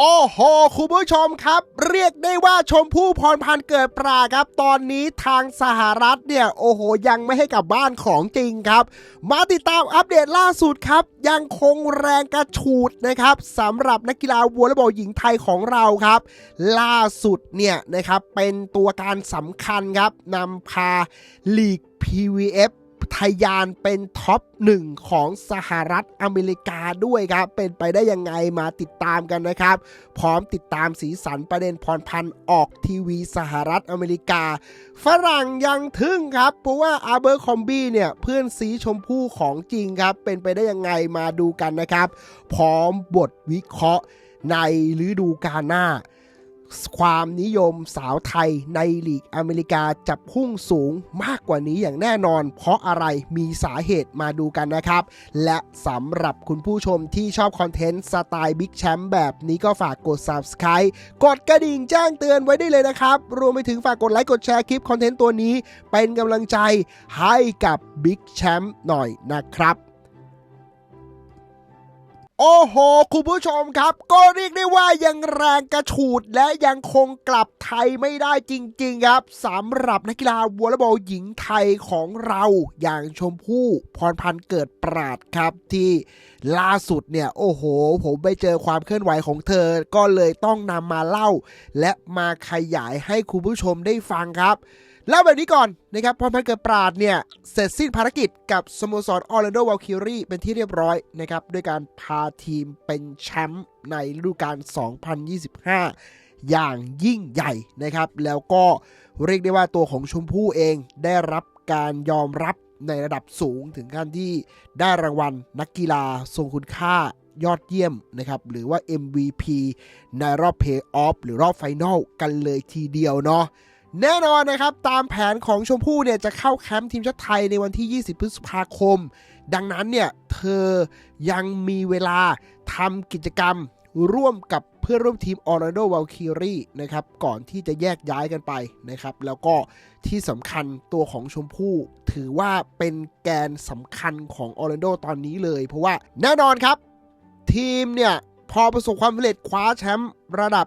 โอ้โหคุณผู้ชมครับ เรียกได้ว่าชมพู่พรพันธ์เกิดปราครับ ตอนนี้ทางสหรัฐเนี่ย โอ้โห ยังไม่ให้กลับบ้านของจริงครับ มาติดตามอัปเดตล่าสุดครับ ยังคงแรงกระฉูดนะครับสำหรับนักกีฬาวอลเลย์บอลหญิงไทยของเราครับ ล่าสุดเนี่ยนะครับเป็นตัวการสำคัญครับนำพาลีก PVF ทยานเป็นท็อปหนึ่งของสหรัฐอเมริกาด้วยครับ เป็นไปได้ยังไงมาติดตามกันนะครับ พร้อมติดตามสีสันประเด็นพรพันธ์ออกทีวีสหรัฐอเมริกา ฝรั่งยังทึ่งครับ เพราะว่าอาเบอร์คอมบี้เนี่ย เพื่อนสีชมพู่ของจริงครับ เป็นไปได้ยังไงมาดูกันนะครับ พร้อมบทวิเคราะห์ในฤดูกาลหน้า ความนิยมสาวไทยในลีกอเมริกาจะพุ่งสูงมากกว่านี้อย่างแน่นอน เพราะอะไรมีสาเหตุมาดูกันนะครับ และสำหรับคุณผู้ชมที่ชอบคอนเทนต์สไตล์บิ๊กแชมป์แบบนี้ก็ฝากกด Subscribe กดกระดิ่งแจ้งเตือนไว้ได้เลยนะครับ รวมไปถึงฝากกดไลค์กดแชร์คลิปคอนเทนต์ตัวนี้ เป็นกำลังใจให้กับบิ๊กแชมป์หน่อยนะครับ โอ้โห คุณผู้ชมครับ ก็เรียกได้ว่ายังแรงกระฉูดและยังคงกลับไทยไม่ได้จริง ๆ ครับสำหรับนักกีฬาวอลเลย์บอลหญิงไทยของเราอย่างชมพู่พรพันธ์เกิดปราดครับที่ล่าสุดเนี่ย โอ้โห ผมไปเจอความเคลื่อนไหวของเธอ ก็เลยต้องนำมาเล่า และมาขยายให้คุณผู้ชมได้ฟังครับ เล่าแบบนี้ก่อนนะครับพรพันธ์เกิดปราดเนี่ย เสร็จสิ้นภารกิจกับสโมสรออร์แลนโดว a ลคิรีเป็นที่เรียบร้อยนะครับด้วยการพาทีมเป็นแชมป์ในฤดูกาล 2025 อย่างยิ่งใหญ่นะครับ แล้วก็เรียกได้ว่าตัวของชมพู่เองได้รับการยอมรับในระดับสูงถึงขั้นที่ได้รางวัลนักกีฬาทรงคุณค่ายอดเยี่ยมนะครับหรือว่า MVP ในรอบเพย์ออฟหรือรอบไฟนอลกันเลยทีเดียวเนาะ แน่นอนนะครับ ตามแผนของชมพู่เนี่ยจะเข้าแคมป์ทีมชาติไทยในวันที่ 20 พฤษภาคม ดังนั้นเนี่ยเธอยังมีเวลาทำกิจกรรมร่วมกับเพื่อนร่วมทีมออร์แลนโดว a ลคิรีนะครับก่อนที่จะแยกย้ายกันไปนะครับ แล้วก็ที่สำคัญตัวของชมพู่ ถือว่าเป็นแกนสำคัญของออร์แลนโดตอนนี้เลย เพราะว่าแน่นอนครับ ทีมเนี่ยพอประสบความสำเร็จคว้าแชมป์ระดับ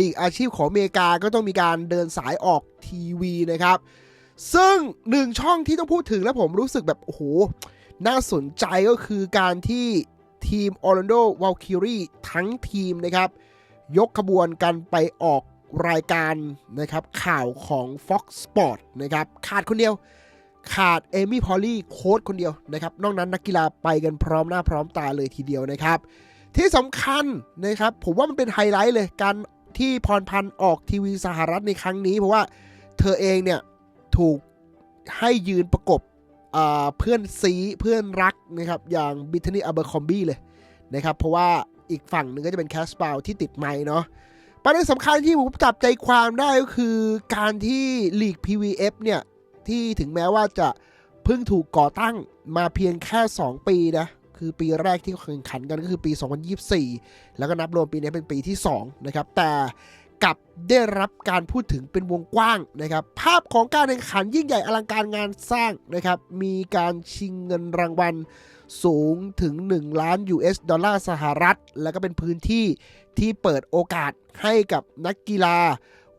ลีกอาชีพของอเมริกาก็ต้องมีการเดินสายออกทีวีนะครับ ซึ่งหนึ่งช่องที่ต้องพูดถึงแล้วผมรู้สึกแบบโอ้โหน่าสนใจก็คือการที่ทีมออร์แลนโดว a ลคิรีทั้งทีมนะครับ ยกขบวนกันไปออกรายการนะครับ ข่าวของ Fox Sport นะครับ ขาดคนเดียว ขาดเอมี่พอลลี่โค้ชคนเดียวนะครับ นอกนั้นนักกีฬาไปกันพร้อมหน้าพร้อมตาเลยทีเดียวนะครับ ที่สำคัญนะครับ ผมว่ามันเป็นไฮไลท์เลยการ ที่พรพันธ์ออกทีวีสหรัฐในครั้งนี้ เพราะว่าเธอเองเนี่ยถูกให้ยืนประกบเพื่อนซีเพื่อนรักนะครับอย่างบิทนีอัลเบอร์คอมบี้เลยนะครับเพราะว่าอีกฝั่งหนึ่งก็จะเป็นแคสเปาที่ติดไม้เนาะประเด็นสำคัญที่ผมจับใจความได้ก็คือการที่ลีก PVF เนี่ยที่ถึงแม้ว่าจะเพิ่งถูกก่อตั้งมาเพียงแค่ 2 ปีนะ คือปีแรกที่แข่งขันกันก็คือปี 2024 แล้วก็นับรวมปีนี้เป็นปีที่2นะครับแต่กับได้รับการพูดถึงเป็นวงกว้างนะครับ ภาพของการแข่งขันยิ่งใหญ่อลังการงานสร้างนะครับ มีการชิงเงินรางวัลสูงถึง 1 ล้าน US ดอลลาร์สหรัฐ แล้วก็เป็นพื้นที่ที่เปิดโอกาสให้กับนักกีฬา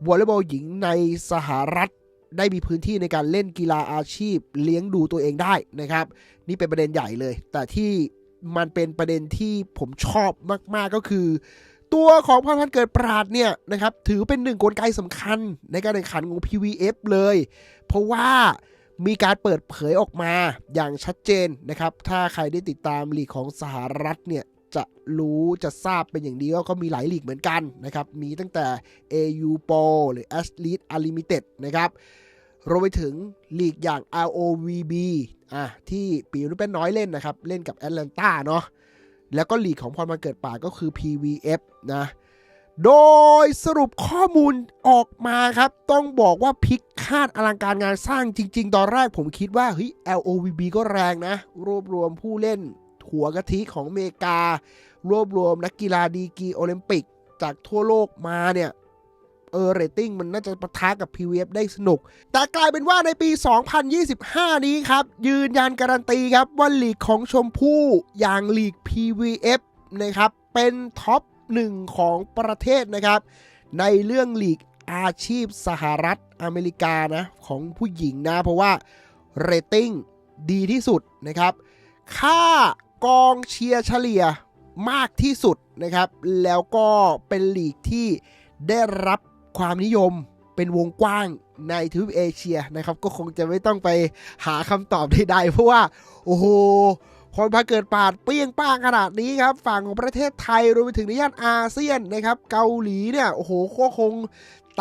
วอลเลย์บอลหญิงในสหรัฐ ได้มีพื้นที่ในการเล่นกีฬาอาชีพเลี้ยงดูตัวเองได้นะครับ นี่เป็นประเด็นใหญ่เลย แต่ที่มันเป็นประเด็นที่ผมชอบมาก ๆก็คือ ตัวของพรพันธ์เกิดปราดเนี่ยนะครับ ถือเป็นหนึ่งกลไกสำคัญในการแข่งขันของ PVF เลย เพราะว่ามีการเปิดเผยออกมาอย่างชัดเจนนะครับ ถ้าใครได้ติดตามลีกของสหรัฐเนี่ย จะรู้จะทราบเป็นอย่างดีว่าก็มีหลายลีกเหมือนกันนะครับ มีตั้งแต่ AU Pro หรือ Athlete Unlimited นะครับรวมไปถึงลีกอย่าง ROVB อะที่ปีนุเป็นน้อยเล่นนะครับ เล่นกับแอตแลนตาเนาะแล้วก็ลีกของพรมันเกิดป่าก็คือ PVF นะ โดยสรุปข้อมูลออกมาครับ ต้องบอกว่าพลิกคาดอลังการงานสร้างจริง ๆ ตอนแรกผมคิดว่าเฮ้ย LOVB ก็แรงนะ รวบรวมผู้เล่น หัวกะทิของอเมริกา รวบรวมนักกีฬาดีกรีโอลิมปิก จากทั่วโลกมาเนี่ยเออเรตติ้งมันน่าจะประทะกับ PVF ได้สนุก แต่กลายเป็นว่าในปี 2025 นี้ครับ ยืนยันการันตีครับว่าลีกของชมพู่อย่างลีก PVF นะครับ เป็นท็อปหนึ่งของประเทศนะครับ ในเรื่องลีกอาชีพสหรัฐอเมริกานะ ของผู้หญิงนะ เพราะว่าเรตติ้งดีที่สุดนะครับ ค่า กองเชียร์เฉลี่ยมากที่สุดนะครับ แล้วก็เป็นลีกที่ได้รับความนิยมเป็นวงกว้างในทวีปเอเชียนะครับ ก็คงจะไม่ต้องไปหาคำตอบใดๆเพราะว่า โอ้โหพอมาเกิดปาดเปรี้ยงป้างขนาดนี้ครับ ฝั่งของประเทศไทยรวมไปถึงในย่านอาเซียนนะครับ เกาหลีเนี่ย โอ้โหก็คง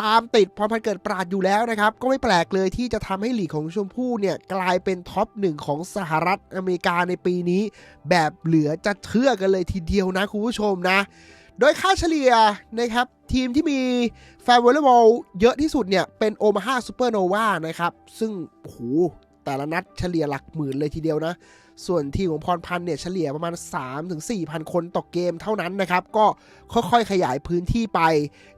ตามติดพรพันธ์เกิดปราดอยู่แล้วนะครับ ก็ไม่แปลกเลยที่จะทำให้หลีกของชมพู่เนี่ยกลายเป็นท็อปหนึ่งของสหรัฐอเมริกาในปีนี้ แบบเหลือจะเชื่อกันเลยทีเดียวนะคุณผู้ชมนะ โดยค่าเฉลี่ยนะครับ ทีมที่มีแฟนวอลเลย์บอลเยอะที่สุดเนี่ย เป็นโอมาฮาซูเปอร์โนวานะครับ ซึ่งโหแต่ละนัดเฉลี่ยหลักหมื่นเลยทีเดียวนะ ส่วนทีมของพรพันธ์เนี่ยเฉลี่ยประมาณ 3-4,000คนต่อเกมเท่านั้นนะครับ ก็ค่อยๆขยายพื้นที่ไป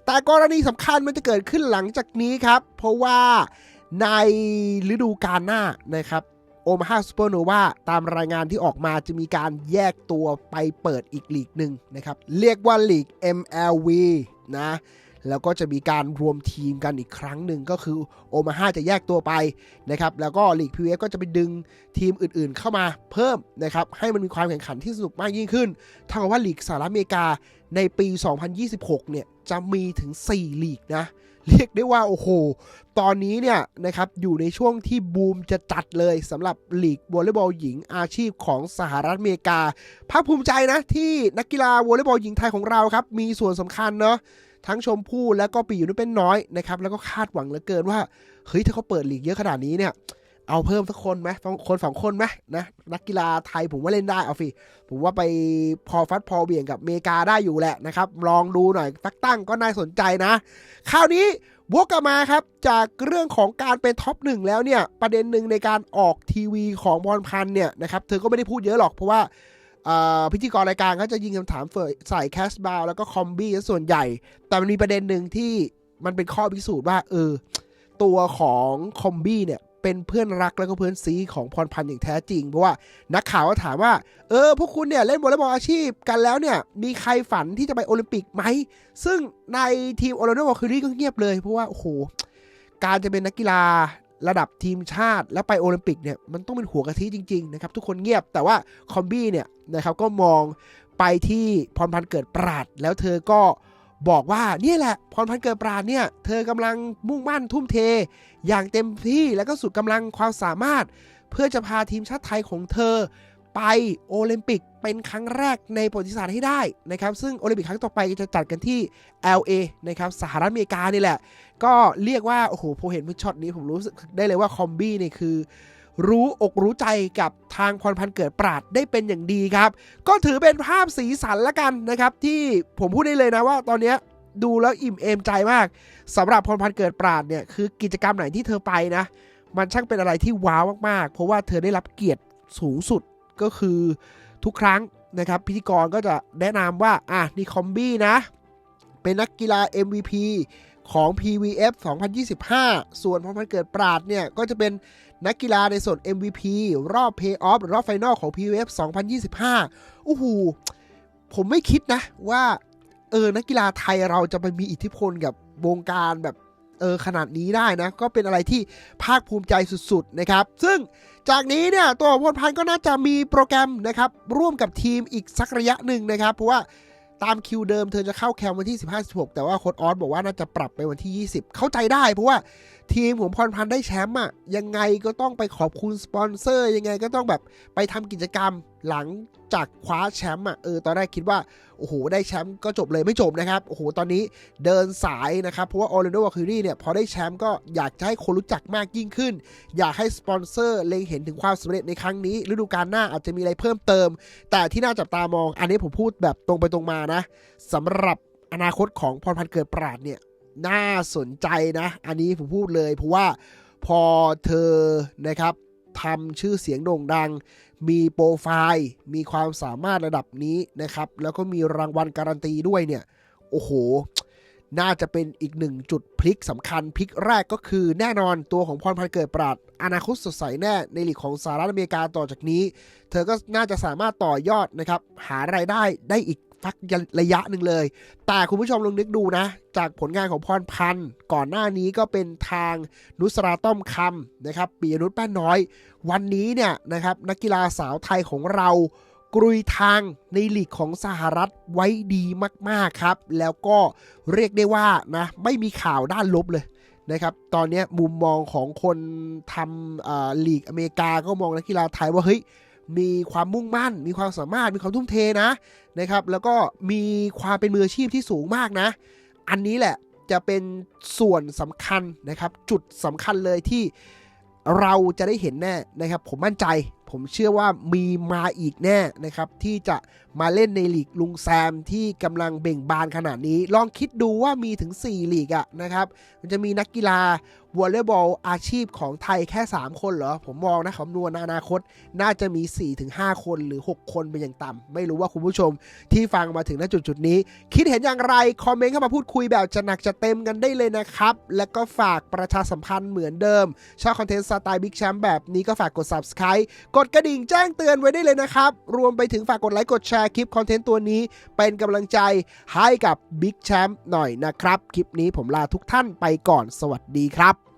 แต่กรณีสำคัญมันจะเกิดขึ้นหลังจากนี้ครับ เพราะว่าในฤดูกาลหน้านะครับโอมาฮาซูเปอร์โนวาตามรายงานที่ออกมาจะมีการแยกตัวไปเปิดอีกลีกหนึ่งนะครับ เรียกว่าลีก MLV นะ แล้วก็จะมีการรวมทีมกันอีกครั้งหนึ่งก็คือโอมาฮาจะแยกตัวไปนะครับแล้วก็ลีก PVF ก็จะไปดึงทีมอื่นๆเข้ามาเพิ่มนะครับให้มันมีความแข่งขันที่สนุกมากยิ่งขึ้นเท่ากับว่าลีกสหรัฐอเมริกาในปี 2026 เนี่ยจะมีถึง 4 ลีกนะ เรียกได้ว่า โอ้โห ตอนนี้เนี่ยนะครับอยู่ในช่วงที่บูมจะจัดเลยสำหรับลีกวอลเลย์บอลหญิงอาชีพของสหรัฐอเมริกา ภาคภูมิใจนะที่นักกีฬาวอลเลย์บอลหญิงไทยของเราครับ มีส่วนสำคัญเนาะ ทั้งชมพู่และก็ปีอยู่นุ่เป็นน้อยนะครับแล้วก็คาดหวังเหลือเกินว่าเฮ้ยถ้าเขาเปิดลีกเยอะขนาดนี้เนี่ยเอาเพิ่มสักคนไหมต้องคนสองคนไหมนะนักกีฬาไทยผมว่าเล่นได้เอาฟิผมว่าไปพอฟัดพอเบี่ยงกับเมกาได้อยู่แหละนะครับ ลองดูหน่อยสักตั้งก็น่าสนใจนะ คราวนี้วกกลับมาครับ จากเรื่องของการเป็นท็อปหนึ่งแล้วเนี่ย ประเด็นหนึ่งในการออกทีวีของบอลพันเนี่ยนะครับ เธอก็ไม่ได้พูดเยอะหรอกเพราะว่า พิธีกรรายการก็จะยิงคำถามใส่แคสบาลแล้วก็คอมบี้ส่วนใหญ่ แต่มันมีประเด็นหนึ่งที่มันเป็นข้อพิสูจน์ว่าเออตัวของคอมบี้เนี่ยเป็นเพื่อนรักแล้วก็เพื่อนซีของพรพันธ์อย่างแท้จริง เพราะว่านักข่าวก็ถามว่า เออ พวกคุณเนี่ยเล่นวอลเลย์บอลอาชีพกันแล้วเนี่ย มีใครฝันที่จะไปโอลิมปิกไหม ซึ่งในทีมโอโรโนวอลคิรีก็เงียบเลย เพราะว่า โอ้โห การจะเป็นนักกีฬา ระดับทีมชาติแล้วไปโอลิมปิกเนี่ยมันต้องเป็นหัวกะทิจริงๆนะครับทุกคนเงียบแต่ว่าคอมบี้เนี่ยนะครับก็มองไปที่พรพันธ์เกิดปราด แล้วเธอก็บอกว่าเนี่ยแหละพรพันธ์เกิดปราดเนี่ยเธอกำลังมุ่งมั่นทุ่มเท อย่างเต็มที่แล้วก็สุดกำลังความสามารถ เพื่อจะพาทีมชาติไทยของเธอ ไปโอลิมปิกเป็นครั้งแรกในประวัติศาสตร์ให้ได้นะครับ ซึ่งโอลิมปิกครั้งต่อไปจะจัดกันที่ LA นะครับสหรัฐอเมริกานี่แหละ ก็เรียกว่า โอ้โหพอเห็นช็อตนี้ผมรู้สึกได้เลยว่าคอมบี้เนี่ยคือ รู้อกรู้ใจกับทางพรพันเกิดปราดได้เป็นอย่างดีครับ ก็ถือเป็นภาพสีสันละกันนะครับ ที่ผมพูดได้เลยนะว่าตอนนี้ดูแล้วอิ่มเอมใจมากสำหรับพรพันเกิดปราดเนี่ยคือกิจกรรมไหนที่เธอไปนะ มันช่างเป็นอะไรที่ว้าวมากๆ เพราะว่าเธอได้รับเกียรติสูงสุด ก็คือทุกครั้งนะครับพิธีกรก็จะแนะนำว่าอะนี่คอมบี้นะ เป็นนักกีฬา MVP ของ PVF 2025 ส่วนพอมันเกิดปราดเนี่ย ก็จะเป็นนักกีฬาในส่วน MVP รอบ Playoff หรือรอบไฟนอลของ PVF 2025 โอ้โห ผมไม่คิดนะว่า เออ นักกีฬาไทยเราจะไปมีอิทธิพลกับวงการแบบ เออ ขนาดนี้ได้นะ ก็เป็นอะไรที่ภาคภูมิใจสุด ๆ นะครับ ซึ่ง จากนี้เนี่ยตัวของพลพันธ์ก็น่าจะมีโปรแกรมนะครับร่วมกับทีมอีกสักระยะหนึ่งนะครับ เพราะว่าตามคิวเดิมเธอจะเข้าแคมป์วันที่ 15-16 แต่ว่าโค้ดออสบอกว่าน่าจะปรับไปวันที่ 20 เข้าใจได้เพราะว่า ทีมของพรพันธ์ได้แชมป์อะยังไงก็ต้องไปขอบคุณสปอนเซอร์ ยังไงก็ต้องแบบไปทำกิจกรรมหลังจากคว้าแชมป์อะเออตอนแรกคิดว่า โอ้โห ได้แชมป์ก็จบเลยไม่จบนะครับ โอ้โห ตอนนี้เดินสายนะครับ เพราะว่าออร์แลนโดวาคิรีเนี่ย พอได้แชมป์ก็อยากจะให้คนรู้จักมากยิ่งขึ้น อยากให้สปอนเซอร์เล็งเห็นถึงความสำเร็จในครั้งนี้ฤดูกาลหน้าอาจจะมีอะไรเพิ่มเติม แต่ที่น่าจับตามอง อันนี้ผมพูดแบบตรงไปตรงมานะสำหรับอนาคตของพรพันธ์เกิดปราดเนี่ย น่าสนใจนะ อันนี้ผมพูดเลย เพราะว่าพอเธอนะครับทำชื่อเสียงโด่งดัง มีโปรไฟล์ มีความสามารถระดับนี้นะครับ แล้วก็มีรางวัลการันตีด้วยเนี่ย โอ้โห น่าจะเป็นอีกหนึ่งจุดพลิกสำคัญพลิกแรกก็คือแน่นอนตัวของพรพันธ์เกิดปราดอนาคตสดใสแน่ในลีกของสหรัฐอเมริกาต่อจากนี้ เธอก็น่าจะสามารถต่อยอดนะครับ หารายได้ได้อีกสักระยะหนึ่งเลย แต่คุณผู้ชมลองนึกดูนะ จากผลงานของพรพันธ์ก่อนหน้านี้ก็เป็นทางนุสราต้อมคำนะครับปียนุชแป้นน้อย วันนี้เนี่ยนะครับนักกีฬาสาวไทยของเรา กรุยทางในลีกของสหรัฐไว้ดีมากๆครับ แล้วก็เรียกได้ว่านะไม่มีข่าวด้านลบเลยนะครับ ตอนนี้มุมมองของคนทำลีกอเมริกาก็มองนักกีฬาไทยว่าเฮ้ยมีความมุ่งมั่น มีความสามารถ มีความทุ่มเทนะนะครับ แล้วก็มีความเป็นมืออาชีพที่สูงมากนะ อันนี้แหละจะเป็นส่วนสำคัญนะครับ จุดสำคัญเลยที่เราจะได้เห็นแน่นะครับ ผมมั่นใจ ผมเชื่อว่ามีมาอีกแน่นะครับ ที่จะมาเล่นในลีกลุงแซมที่กำลังเบ่งบานขนาดนี้ ลองคิดดูว่ามีถึง 4 ลีกอะนะครับ มันจะมีนักกีฬาวอลเลย์บอลอาชีพของไทยแค่ 3 คนเหรอ ผมมองนะคำนวณอนาคต น่าจะมี 4-5 คนหรือ 6 คนเป็นอย่างต่ำไม่รู้ว่าคุณผู้ชมที่ฟังมาถึงณจุดจุดนี้ คิดเห็นอย่างไร คอมเมนต์เข้ามาพูดคุยแบบจะหนักจะเต็มกันได้เลยนะครับ แล้วก็ฝากประชาสัมพันธ์เหมือนเดิม ชอบคอนเทนต์สไตล์บิ๊กแชมป์แบบนี้ก็ฝากกด subscribe กดกระดิ่งแจ้งเตือนไว้ได้เลยนะครับ รวมไปถึงฝากกดไลค์กดแชร์คลิปคอนเทนต์ตัวนี้ เป็นกำลังใจให้กับบิ๊กแชมป์หน่อยนะครับ คลิปนี้ผมลาทุกท่านไปก่อนสวัสดีครับ